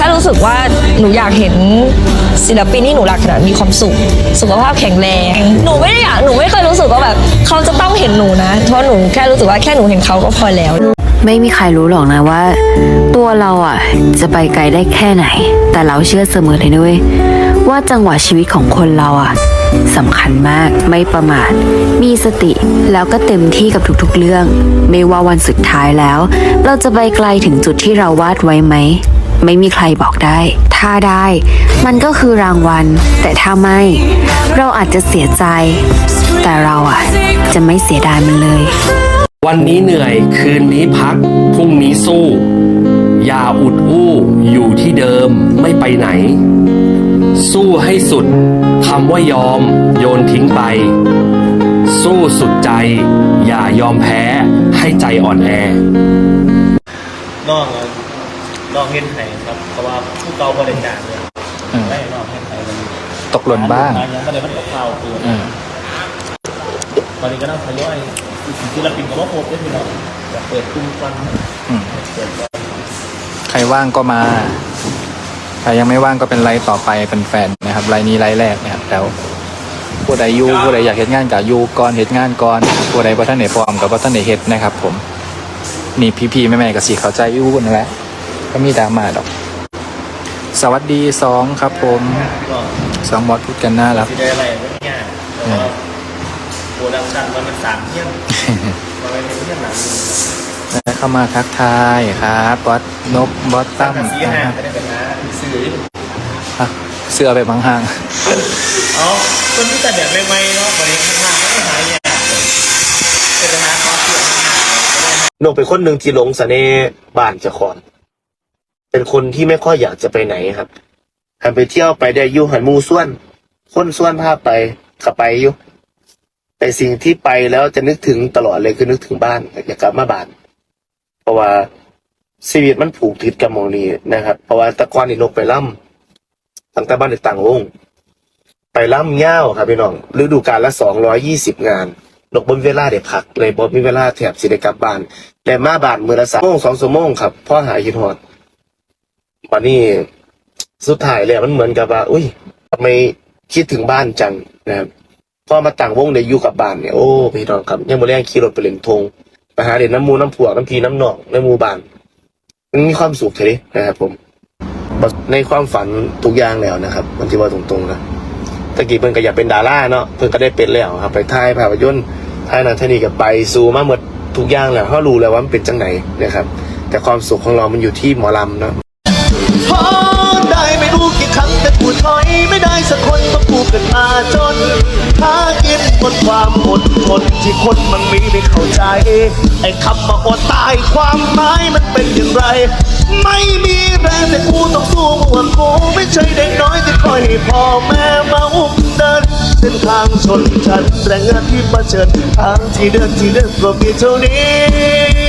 ค่รู้สึกว่าหนูอยากเห็นศิลปินที่หนูรักนะมีความสุข สุขภาพแข็งแรง หนูไม่ได้อยากหนูไม่เคยรู้สึกว่าแบบเขาจะต้องเห็นหนูนะ เพราะหนูแค่รู้สึกว่าแค่หนูเห็นเขาก็พอแล้ว ไม่มีใครรู้หรอกนะว่า ตัวเราอะจะไปไกลได้แค่ไหน แต่เราเชื่อเสมอเลยด้วย ว่าจังหวะชีวิตของคนเราอะสำคัญมากไม่ประมาท มีสติแล้วก็เต็มที่กับทุกๆเรื่อง ไม่ว่าวันสุดท้ายแล้ว เราจะไปไกลถึงจุดที่เราวาดไว้ไหม ไม่มีใครบอกได้ ถ้าได้ มันก็คือรางวัล แต่ถ้าไม่ เราอาจจะเสียใจ แต่เราอะ จะไม่เสียดายมันเลย วันนี้เหนื่อยคืนนี้พักพรุ่งนี้สู้ อย่าอุดอู้อยู่ที่เดิมไม่ไปไหน สู้ให้สุดคำว่ายอม โยนทิ้งไป สู้สุดใจ อย่ายอมแพ้ให้ใจอ่อนแอ น้อง อะน้องเฮ็ดไห้ครับเพราะว่าผู้เก่าบริการเนี่ยอืม ได้น้องเฮ็ดไห้มันตกหล่นบ้างยังไม่ได้มันตกข่าวคืออืม ตอนนี้ก็ต้องทยอยศิลปินก็ว่าโคตรได้พี่น้องอยากเปิดกลุ่มฟังอืม เปิดก่อนใครว่างก็มา ใครยังไม่ว่างก็เป็นไลฟ์ต่อไปเป็นแฟนนะครับ ไลฟ์นี้ไลฟ์แรกนะครับแล้วผู้ใดอยูผู้ใดอยากเฮ็ดงานกับอยูก่อนเฮ็ดงานก่อนผู้ใดบ่ท่านไหนพร้อมกับบ่ท่านไหนเฮ็ดนะครับ ผม นี่พี่ๆแม่ๆก็สิเข้าใจอยู่นั่นแหละ ก็มีดราม่าดอก สวัสดีสองครับผมก็สองบอสพูดกันน่ารัก สิได้อะไรไม่ง่ายแต่ว่าโปรดักชั่นมันมันสามเที่ยงมันเป็นเที่ยงหลังแล้วเข้ามาทักทายครับบอสนกบอสตั้ตั้งมแต่สี่ห้าก็ได้เป็นนะสื่ออะเสื้อแบบห่างเอาคนที่แต่แบบใหม่ๆเนาะบริการมากก็ไม่หายเนี่ยเป็นปัญหาความเสี่ยงมากนกเป็นคนหนึ่งที่หลงเสน่ห์บ้านเจ้าของ เป็นคนที่ไม่ค่อยอยากจะไปไหนครับหันไปเที่ยวไปได้อยุ่หันมูส่วน คนส่วนภาพไปขับไปอยู่แต่สิ่งที่ไปแล้วจะนึกถึงตลอดเลยคือนึกถึงบ้านอยากกลับมาบ้าน เพราะว่าชีวิตมันผูกติดกับหมองนีนะครับ เพราะว่าตะกอนนี่นกไปล่ำตั้งแต่บ้านในต่างวง ไปล่ำเง่าวครับพี่น้องฤดูกาลละสองร้อยยี่สิบงานนกบนเวลาเด็กพักเลยบนมีเวลาแถบสิได้กลับบ้านแต่มาบ้านมือละสามโมงสองชั่โมงครับพ่อหายคิดฮอด วันนี้สุดท้ายแล้วมันเหมือนกับว่าอุ้ยทำไมคิดถึงบ้านจังนะครับพอมาต่างวงได้อยู่กับบ้านเนี่ยโอ้พี่น้องครับยังโมาแรงขี่รถไปเล่นทงไปหาเด่นน้ำมูน้ำผวกน้ำพีน้ำหนองในหมู่บ้านมันมีความสุขเลยนะครับผมในความฝันทุกอย่างแล้วนะครับมันที่ว่าตรงๆนะตะกี้เพิ่นก็อยากเป็นดาราเนาะเพิ่นก็ได้เป็นแล้วครับ ไปถ่ายภาพยนตร์ถ่ายหนังท่านี่ก็ไปสู่มาหมดทุกอย่างแล้วเขารู้แล้วว่ามันเป็นจังไหนนะครับ แต่ความสุขของเรามันอยู่ที่หมอลำเนาะ ได้ไม่รู้กี่ครั้งแต่กูถอยไม่ได้สักคนต้องกูเกิดมาจนหากินบนความอดทนที่คนมันมีไม่เข้าใจ ไอ้คำว่าอดตายความหมายมันเป็นอย่างไร ไม่มีแรงแต่กูต้องสู้มวนกูไม่ใช่เด็กน้อยที่คอยให้พ่อแม่มาอุ้มเดินเส้นทางชนชั้นแรงงานที่มาเชิญทางที่เดินที่เดินก็มีเท่านี้